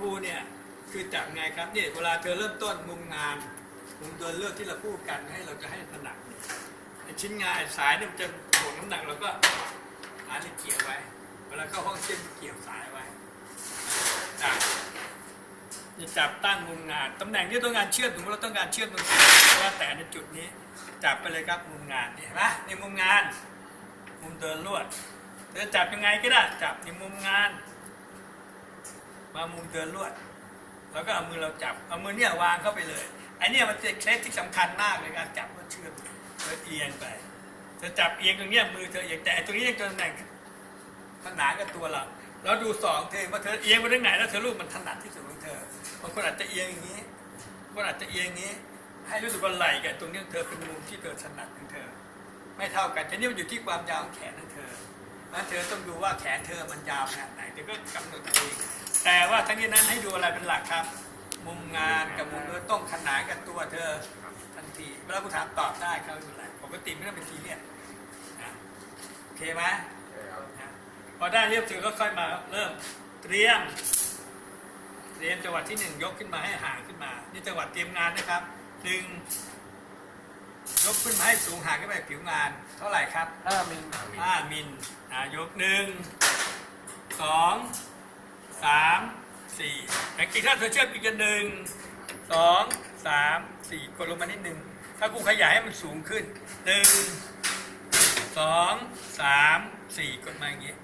ครูเนี่ยคือจับไงครับเนี่ยเวลาเธอเริ่มต้นมุมงานมุมเดินเลือกที่เราพูดกันให้เราจะให้ถนัดชิ้นงานสายเนี่ยมันจะถ่วงน้ำหนักเราก็หาที่เกี่ยวไว้เวลาเข้าห้องเช่นเกี่ยวสายไว้จับจะจับตั้งมุมงานตำแหน่งที่ต้องการเชื่อมสมมติเราต้องการเชื่อมตรงไหนว่าแต่ในจุดนี้จับไปเลยครับมุมงานเห็นไหมในมุมงาน มุมเดินลวดเธอจับยังไงก็ได้จับในมุมงาน มามุมเดินลวด แล้วก็เอามือเราจับ เอามือเนี่ยวางเข้าไปเลยไอ้เนี่ยมันเป็นเคล็ดที่สำคัญมากในการจับว่าเชื่อมเธอเอียงไปเธอจับเอียงตรงเนี้ยมือเธอเอียงแต่ตรงนี้ยังตำแหน่งขนานกับตัวเราเราดูสองเธอว่าเธอเอียงไปทางไหนแล้วเธอรู้มันถนัดที่สุดของเธอบางคนอาจจะเอียงอย่างนี้บางคนอาจจะเอียงอย่างนี้ ให้รู้สึกว่าไหล่กับตรงนี้เธอเป็นมุมที่เธอถนัดของเธอ ไม่เท่ากันทีนี้มันอยู่ที่ความยาวแขนของเธอ นั้นเธอต้องดูว่าแขนเธอมันยาวขนาดไหนเธอก็กำหนดเอาเองแต่ว่าทั้งนี้นั้นให้ดูอะไรเป็นหลักครับ มุมงานกับมุมเนื้อต้องขนานกับตัวเธอทันทีเวลาผู้ถามตอบได้เขาเป็นไรปกติไม่ต้องเป็นทีเรียสนะโอเคไหมนะพอได้เรียบเธอก็ค่อยมาเริ่มเตรียมเตรียมจังหวะที่หนึ่งยกขึ้นมาให้ห่างขึ้นมา นี่จังหวะเตรียมงานนะครับหนึ่งยกขึ้นมาให้สูงห่างขึ้นไปผิวงาน เท่าไหร่ครับห้ามิล มิลอ่ายกหนึ่งสองสามสี่แต่กี่ถ้าเธอเชื่อมอีกันหนึ่งสองสามสี่กดลงมานิดหนึ่งถ้ากูขยายให้มันสูงขึ้นหนึ่งสองสามสี่กดมาอย่างงี้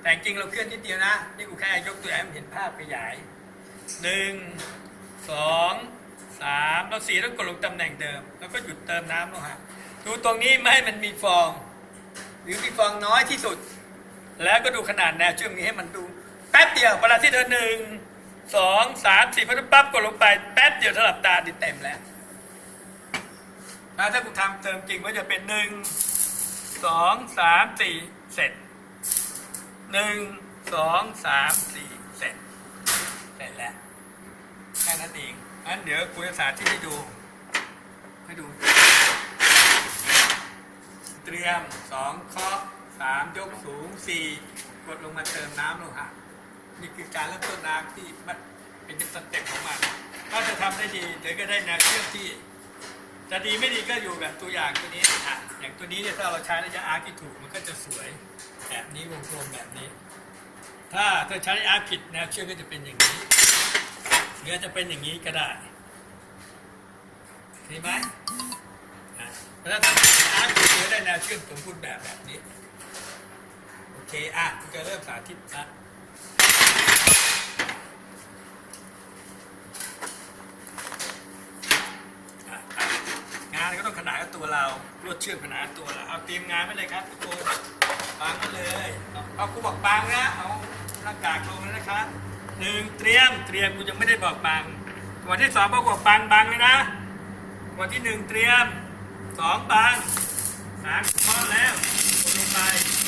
แต่จริงเราเคลื่อนนิดเดียวนะ นี่กูแค่ยกตัวอย่างให้มันเห็นภาพขยายหนึ่งสองสามแล้วสี่ต้องกดลงตำแหน่งเดิม แล้วก็หยุดเติมน้ำลงฮะดูตรงนี้ไม่ให้มันมีฟอง หรือมีฟองน้อยที่สุด แล้วก็ดูขนาดแนวเชื่อมนี้ให้มันดู แป๊บเดียวเวลาที่เธอหนึ่งสองสามสี่พอปั๊บกดลงไปแป๊บเดียวถ้าหลับตาดิเต็มแล้วถ้ากูทำเติมจริงก็จะเป็นหนึ่งสองสามสี่เสร็จหนึ่งสองสามสี่เสร็จเสร็จแล้วแค่นั้นเองงั้นเดี๋ยวกูจะสาธิตให้ดูให้ดู เตรียมสองเคาะสามยกสูงสี่กดลงมาเติมน้ำลงฮะนี่คือการเริ่มต้นน้ำที่มันเป็นสเต็ปของมันถ้าจะทำได้ดีเดี๋ยวก็ได้แนวเชื่อมที่จะดีไม่ดีก็อยู่กับตัวอย่างตัวนี้อะอย่างตัวนี้เนี่ยถ้าเราใช้ระยะอาร์คที่ถูกมันก็จะสวยแบบนี้วงกลมแบบนี้ ถ้าเธอใช้ระยะอาร์คผิดแนวเชื่อมก็จะเป็นอย่างนี้หรือจะเป็นอย่างนี้ก็ได้เห็นไหม ราะฉะนั้นอาร์ตคือจะได้แนวเชื่อมสมบูรณ์แบบแบบนี้ โอเค อะคุณจะเริ่มสาธิตนะงานก็ต้องขนานกับตัวเราลวดเชื่อมขนานกับตัวเราเอาเตรียมงานไว้เลยครับทุกคนวางไว้เลย เอากูบอกปางนะ เอาหน้ากากลงแล้วนะครับหนึ่งเตรียมเตรียมกูยังไม่ได้บอกปางวันที่สองบอกปางบางเลยนะวันที่หนึ่งเตรียม สองบางสามพร้อมแล้วกดลงไป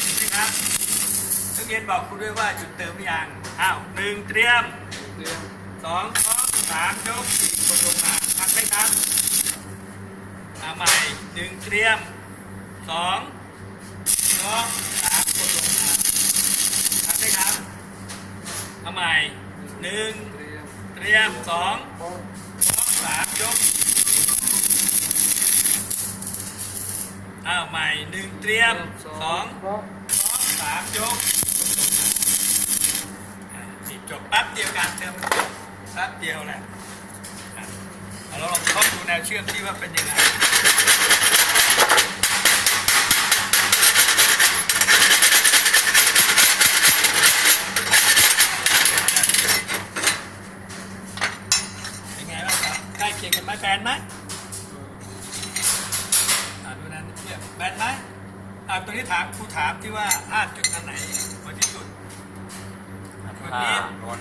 เห็นไหมครับนักเรียนบอกครูด้วยว่าจุดเติมหรือยังอ้าวหนึ่งเตรียมเตรียมสองพร้อมสามยกสี่กดลงมาทันไหมครับเอาใหม่หนึ่งเตรียมสองยกสามกดลงมาทันไหมครับเอาใหม่หนึ่งเตรียมเตรียมสองโป้งสามยก อ้าวใหม่หนึ่งเตรียมสองโป้งสามยกอะนี่จบแป๊บเดียวการเทอมแป๊บเดียวแหละอะเอาเราลองเข้าดูแนวเชื่อมที่ว่าเป็นยังไงเป็นไงบ้างครับใกล้เคียงกันไหมแฟนไหม อ่าดูนั้นเทียบแบนไหมอ่าตัวนี้ ถามครูถามที่ว่าห้าจุดอันไหนกว่าที่สุด วันนี้นน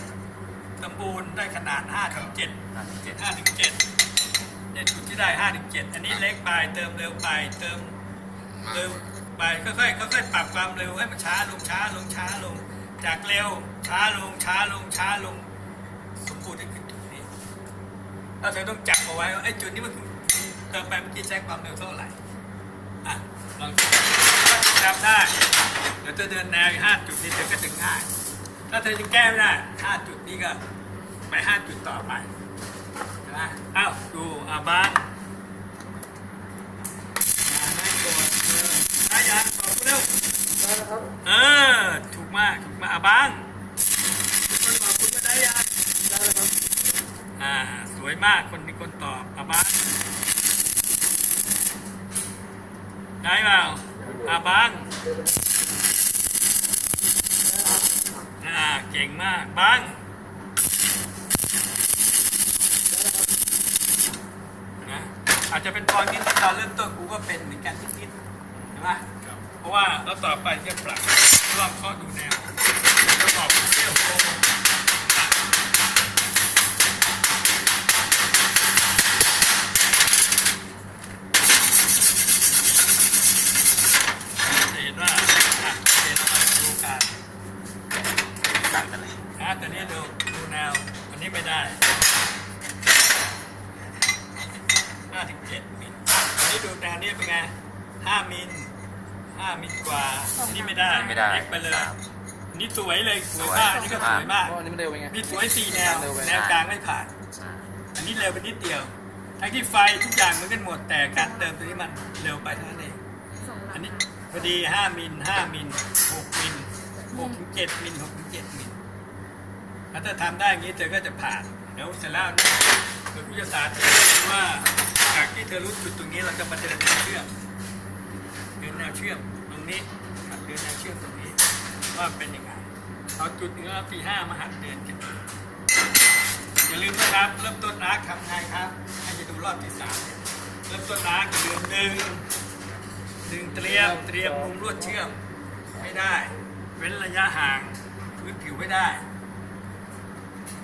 สมบูรณ์ได้ขนาด5ถึง7ห้าสิบเจ็ด5ถึง7เนี่ยจุดที่ได้5ถึง7อันนี้เล็กไปเติมเร็วไปเติมเร็วไปค่อยๆค่อยๆปรับความเร็วให้มันช้าลงช้าลงช้าลง จากเร็วช้าลงช้าลงช้าลงสมบูรณ์ได้ขึ้นจุดนี้เราจะต้องจับเอาไว้ว่าไอ้จุดนี้มันเติมไปเมื่อกี้ใช้ความเร็วเท่าไหร่อะ ลองถ้าจำได้เดี๋ยวเธอเดินแนวอีกห้าจุดนี้เธอก็ถึงง่าย ถ้าเธอยังแก้ไม่ได้ห้าจุดนี้ก็ไปห้าจุดต่อไปนะอ้าวดูอะบ้างอ่าให้กดเออได้ยังตอบเร็วได้แล้วครับเออถูกมากถูกมากอะบ้างคนตอบคุณก็ได้ยังได้แล้วครับอ่าสวยมากคนมีคนตอบอะบ้าง ได้เปล่าอะบ้างอ่าเก่งมากบ้างนะอาจจะเป็นตอนนี้ที่ตอนเริ่มต้นกูก็เป็นเหมือนกันนิดๆใช่ไหมเพราะว่าเราต่อไปจะปรับรอบข้อดูแนวประกอบเที่ยวโค้งจะเห็นว่าอะเห็นว่าดูการ ต่างกันเลย อะแต่นี้ดูดูแนว อันนี้ไม่ได้ห้าถึงเจ็ดมิลอันนี้ดูแนวนี้เป็นไง ห้ามิลห้ามิลกว่าอันนี้ไม่ได้ไม่ได้เล็กไปเลย สามอันนี้สวยเลยสวยสวยมากอันนี้ก็สวยมากเพราะอันนี้มันเร็วไปไงมีสวยสี่แนว เร็วไป แนวกลางไม่ผ่านใช่อันนี้เร็วไปนิดเดียว ทั้งที่ไฟทุกอย่างเหมือนกันหมด แต่การเติมตัวนี้มันเร็วไปเท่านั้นเอง อันนี้พอดี5มิล5มิล6มิล6ถึง7มิล6ถึง7มิลแล้วถ้าทำได้อย่างนี้เธอก็จะผ่าน เดี๋ยวเสร็จแล้วเนี่ยเดี๋ยววิทยาศาสตร์จะเห็นว่าจากที่เธอรู้จุดตรงนี้เราจะมาเดินแนวเชื่อมเดินแน วเชื่อมตรงนี้หัดเดินแนวเชื่อมตรงนี้ว่าเป็นยังไงเอาจุดเนื้อปีห้ามาหัดเดินกันอย่าลืมนะครับเริ่มต้นอาร์คทำไงครับให้จะดูรอบที่สามเนี่ยเริ่มต้นอาร์คอย่าลืมหนึ่งหนึ่งเตรียมเตรียมมุมลวดเชื่อมให้ได้ เว้นระยะห่างพื้นผิวให้ได้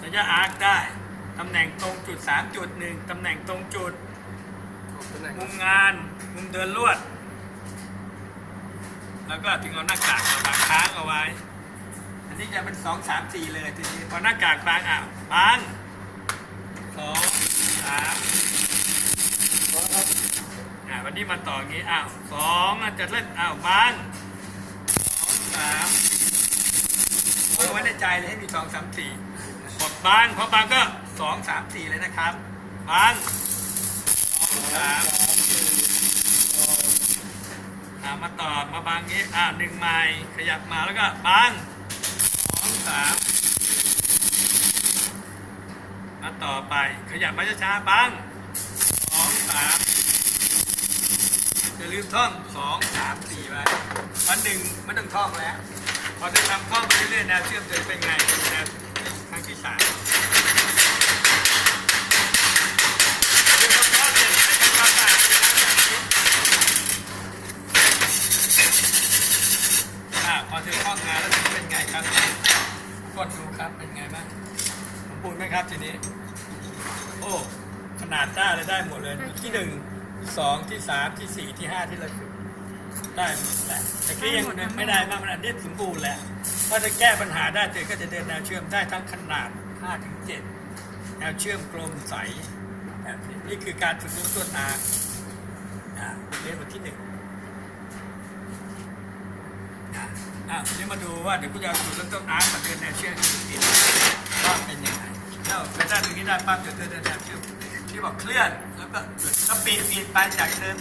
ระยะอาร์คได้ตำแหน่งตรงจุดสามจุดหนึ่งตำแหน่งตรงจุดตำแหน่งมุมงานมุมเดินลวด แล้วก็ถึงเอาหน้ากากมาบางค้างเอาไว้ อันนี้จะเป็นสองสามสี่เลยทีนี้พอหน้ากากบางอะบางสองสามพอแล้วครับอ่าวันนี้มาต่องนี้อ้าวสองจะเล่นอ้าวบางสองสามเอาไว้ในใจเลยให้มีสองสามสี่กดบางพอบางก็สองสามสี่เลยนะครับบางสองสาม อ่ามาต่อมาบางนี้อ่าหนึ่งไม้ขยับมาแล้วก็บางสองสามมาต่อไปขยับมาช้าๆบางสองสามอย่าลืมท่องสองสามสี่ไปวันหนึ่งไม่ต้องท่องแล้วพอได้ทำท่องไปเรื่อยๆแนวเชื่อมจะเป็นไงนวครั้งที่สามเรื่องของท่องเนี่ยให้ทำความสะอาดเป็นลักษณะนี้ อ่าพอเธอคล่องงานแล้วจะเป็นไงครับกดดูครับเป็นไงบ้างสมบูรณ์ไหมครับทีนี้ โอ้ ขนา ดได้เลยได้หมดเลย ที่หนึ่งที่สองที่สามที่สี่ที่ห้าที่เราฝึกได้หมดแหละแต่ก็ยังไม่ได้มากมันอันนี้สมบูรณ์แหละถ้าจะแก้ปัญหาได้เธอก็จะเดินแนวเชื่อมได้ทั้งขนาด5ถึง7แนวเชื่อมกลมใสแบบนี้นี่คือการฝึกลูกต้นนาอ่าเรียนบทที่หนึ่งอะอะทีนี้มาดูว่าเดี๋ยวกูจะเอาสูตรเริ่มต้นอาร์ตมาเดินแนวเชื่อมที่ติดว่าเป็นยังไงแล้วไปได้ตรงนี้ได้ปั๊บเดี๋ยวเดินแนวเชื่อม ที่บอกเคลื่อนแล้วก็สปีนปีนไปจากเดิม